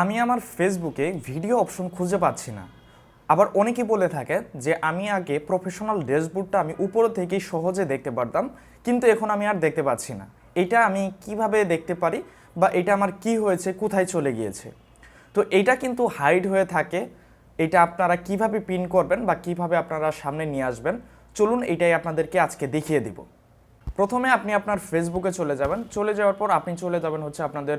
আমি আমার ফেসবুকে ভিডিও অপশন খুঁজে পাচ্ছি না। আবার অনেকেই বলে থাকে যে, আমি আগে প্রফেশনাল ড্যাশবোর্ডটা আমি উপর থেকেই সহজে দেখতে পারতাম, কিন্তু এখন আমি আর দেখতে পাচ্ছি না। এটা আমি কীভাবে দেখতে পারি বা এটা আমার কি হয়েছে, কোথায় চলে গিয়েছে? তো এটা কিন্তু হাইড হয়ে থাকে। এটা আপনারা কীভাবে পিন করবেন বা কীভাবে আপনারা সামনে নিয়ে আসবেন, চলুন এটাই আপনাদেরকে আজকে দেখিয়ে দিব। প্রথমে আপনি আপনার ফেসবুকে চলে যাবেন। চলে যাওয়ার পর আপনি চলে যাবেন হচ্ছে আপনাদের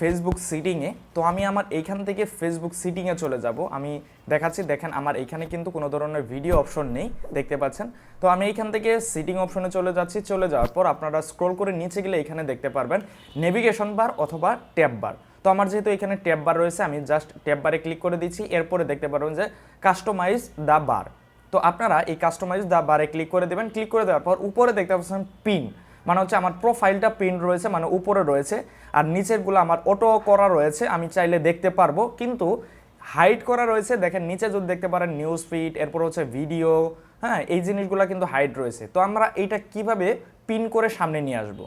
ফেসবুক সিটিংয়ে তো আমি আমার এইখান থেকে ফেসবুক সিটিংয়ে চলে যাব। আমি দেখাচ্ছি, দেখেন আমার এইখানে কিন্তু কোনো ধরনের ভিডিও অপশন নেই, দেখতে পাচ্ছেন? তো আমি এইখান থেকে সিটিং অপশনে চলে যাচ্ছি, চলে যাওয়ার পর আপনারা স্ক্রল করে নিচে গেলে এখানে দেখতে পারবেন নেভিগেশন বার অথবা ট্যাব বার তো আমার যেহেতু এখানে ট্যাব বার রয়েছে, আমি জাস্ট ট্যাব বারে ক্লিক করে দিচ্ছি, এরপরে দেখতে পারবেন যে কাস্টমাইজ দ্য বার তো আপনারা এই কাস্টমাইজ দা বারে ক্লিক করে দেবেন ক্লিক করে দেওয়ার পর উপরে দেখতে পাচ্ছেন পিন মানে হচ্ছে আমার প্রোফাইলটা পিন রয়েছে মানে উপরে রয়েছে, আর নিচেরগুলো আমার অটো করা রয়েছে, আমি চাইলে দেখতে পারব। কিন্তু হাইড করা রয়েছে, দেখেন নিচে যদি দেখতে পারেন নিউজ ফিড এরপর হচ্ছে ভিডিও হ্যাঁ এই জিনিসগুলো কিন্তু হাইড রয়েছে। তো আমরা এইটা কীভাবে পিন করে সামনে নিয়ে আসব?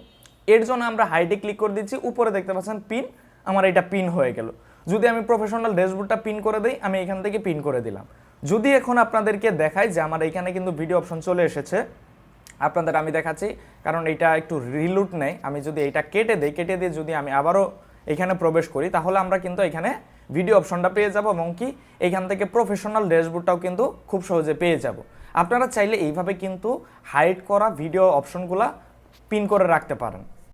এর জন্য আমরা হাইডে ক্লিক করে দিচ্ছি, উপরে দেখতে পাচ্ছেন পিন আমার এটা পিন হয়ে গেল। যদি আমি প্রফেশনাল ড্যাশবোর্ডটা পিন করে দিই, আমি এখান থেকে পিন করে দিলাম। যদি এখন আপনাদেরকে দেখাই যে আমার এখানে কিন্তু ভিডিও অপশন চলে এসেছে আপনাদের আমি দেখাচ্ছি, কারণ এটা একটু রিলুট নেই আমি যদি এটা কেটে দিই, কেটে দিয়ে যদি আমি আবারও এখানে প্রবেশ করি, তাহলে আমরা কিন্তু এখানে ভিডিও অপশনটা পেয়ে যাব, এবং কি এখান থেকে প্রফেশনাল ড্যাশবোর্ডটাও কিন্তু খুব সহজে পেয়ে যাব। আপনারা চাইলে এইভাবে কিন্তু হাইড করা ভিডিও অপশনগুলা পিন করে রাখতে পারেন।